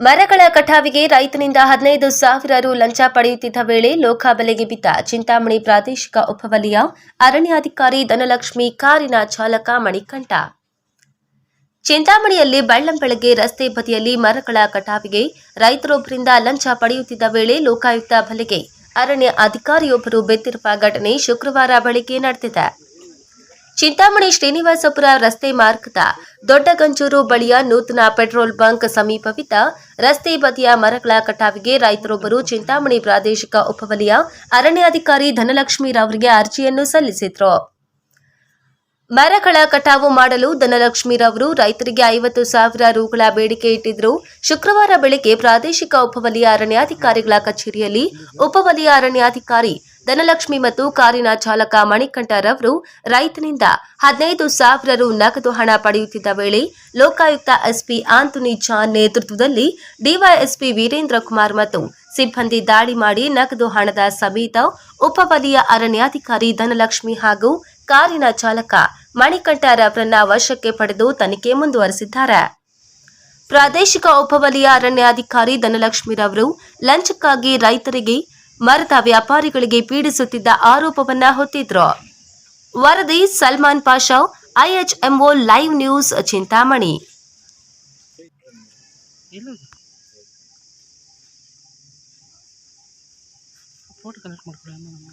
ಮರಗಳ ಕಟಾವಿಗೆ ರೈತನಿಂದ ಹದಿನೈದು ಸಾವಿರ ರು ಲಂಚ ಪಡೆಯುತ್ತಿದ್ದ ವೇಳೆ ಲೋಕಾಬಲೆಗೆ ಬಿದ್ದ ಚಿಂತಾಮಣಿ ಪ್ರಾದೇಶಿಕ ಉಪವಲಯ, ಅರಣ್ಯಾಧಿಕಾರಿ ಧನಲಕ್ಷ್ಮಿ ಕಾರಿನ ಚಾಲಕ ಮಣಿಕಂಠ. ಚಿಂತಾಮಣಿಯಲ್ಲಿ ಬೆಳ್ಳಂಬೆಳಗ್ಗೆ ರಸ್ತೆ ಬದಿಯಲ್ಲಿ ಮರಗಳ ಕಟಾವಿಗೆ ರೈತರೊಬ್ಬರಿಂದ ಲಂಚ ಪಡೆಯುತ್ತಿದ್ದ ವೇಳೆ ಲೋಕಾಯುಕ್ತ ಬಲೆಗೆ ಅರಣ್ಯ ಅಧಿಕಾರಿಯೊಬ್ಬರು ಬೆತ್ತಿರುವ ಘಟನೆ ಶುಕ್ರವಾರ ಬೆಳಗ್ಗೆ ನಡೆದಿದೆ. ಚಿಂತಾಮಣಿ ಶ್ರೀನಿವಾಸಪುರ ರಸ್ತೆ ಮಾರ್ಗದ ದೊಡ್ಡಗಂಜೂರು ಬಳಿಯ ನೂತನ ಪೆಟ್ರೋಲ್ ಬಂಕ್ ಸಮೀಪವಿದ್ದ ರಸ್ತೆ ಬದಿಯ ಮರಗಳ ಕಟಾವಿಗೆ ರೈತರೊಬ್ಬರು ಚಿಂತಾಮಣಿ ಪ್ರಾದೇಶಿಕ ಉಪವಲಯ ಅರಣ್ಯಾಧಿಕಾರಿ ಧನಲಕ್ಷ್ಮೀರವರಿಗೆ ಅರ್ಜಿಯನ್ನು ಸಲ್ಲಿಸಿದ್ರು. ಮರಗಳ ಕಟಾವು ಮಾಡಲು ಧನಲಕ್ಷ್ಮೀರವರು ರೈತರಿಗೆ ಐವತ್ತು ಸಾವಿರ ರೂಗಳ ಬೇಡಿಕೆ ಇಟ್ಟಿದ್ರು. ಶುಕ್ರವಾರ ಬೆಳಗ್ಗೆ ಪ್ರಾದೇಶಿಕ ಉಪವಲಯ ಅರಣ್ಯಾಧಿಕಾರಿಗಳ ಕಚೇರಿಯಲ್ಲಿ ಉಪವಲಯ ಅರಣ್ಯಾಧಿಕಾರಿ ಧನಲಕ್ಷ್ಮಿ ಮತ್ತು ಕಾರಿನ ಚಾಲಕ ಮಣಿಕಂಠರವರು ರೈತನಿಂದ ಹದಿನೈದು ಸಾವಿರ ರು ನಗದು ಹಣ ಪಡೆಯುತ್ತಿದ್ದ ವೇಳೆ ಲೋಕಾಯುಕ್ತ ಎಸ್ಪಿ ಆಂಟೋನಿ ಜಾನ್ ನೇತೃತ್ವದಲ್ಲಿ ಡಿವೈಎಸ್ಪಿ ವೀರೇಂದ್ರ ಕುಮಾರ್ ಮತ್ತು ಸಿಬ್ಬಂದಿ ದಾಳಿ ಮಾಡಿ ನಗದು ಹಣದ ಸಮೇತ ಉಪವಲಯ ಅರಣ್ಯಾಧಿಕಾರಿ ಧನಲಕ್ಷ್ಮಿ ಹಾಗೂ ಕಾರಿನ ಚಾಲಕ ಮಣಿಕಂಠರವರನ್ನ ವಶಕ್ಕೆ ಪಡೆದು ತನಿಖೆ ಮುಂದುವರೆಸಿದ್ದಾರೆ. ಪ್ರಾದೇಶಿಕ ಉಪವಲಯ ಅರಣ್ಯಾಧಿಕಾರಿ ಧನಲಕ್ಷ್ಮಿರವರು ಲಂಚಕ್ಕಾಗಿ ರೈತರಿಗೆ ಮರದ ವ್ಯಾಪಾರಿಗಳಿಗೆ ಪೀಡಿಸುತ್ತಿದ್ದ ಆರೋಪವನ್ನ ಹೊತ್ತಿದ್ರು. ವರದಿ Salman Pasha IHMO live news Chintamani. Photo collect ಮಾಡ್ಕೊಳ್ಳಿ ಅಮ್ಮ ನಮ್ಮ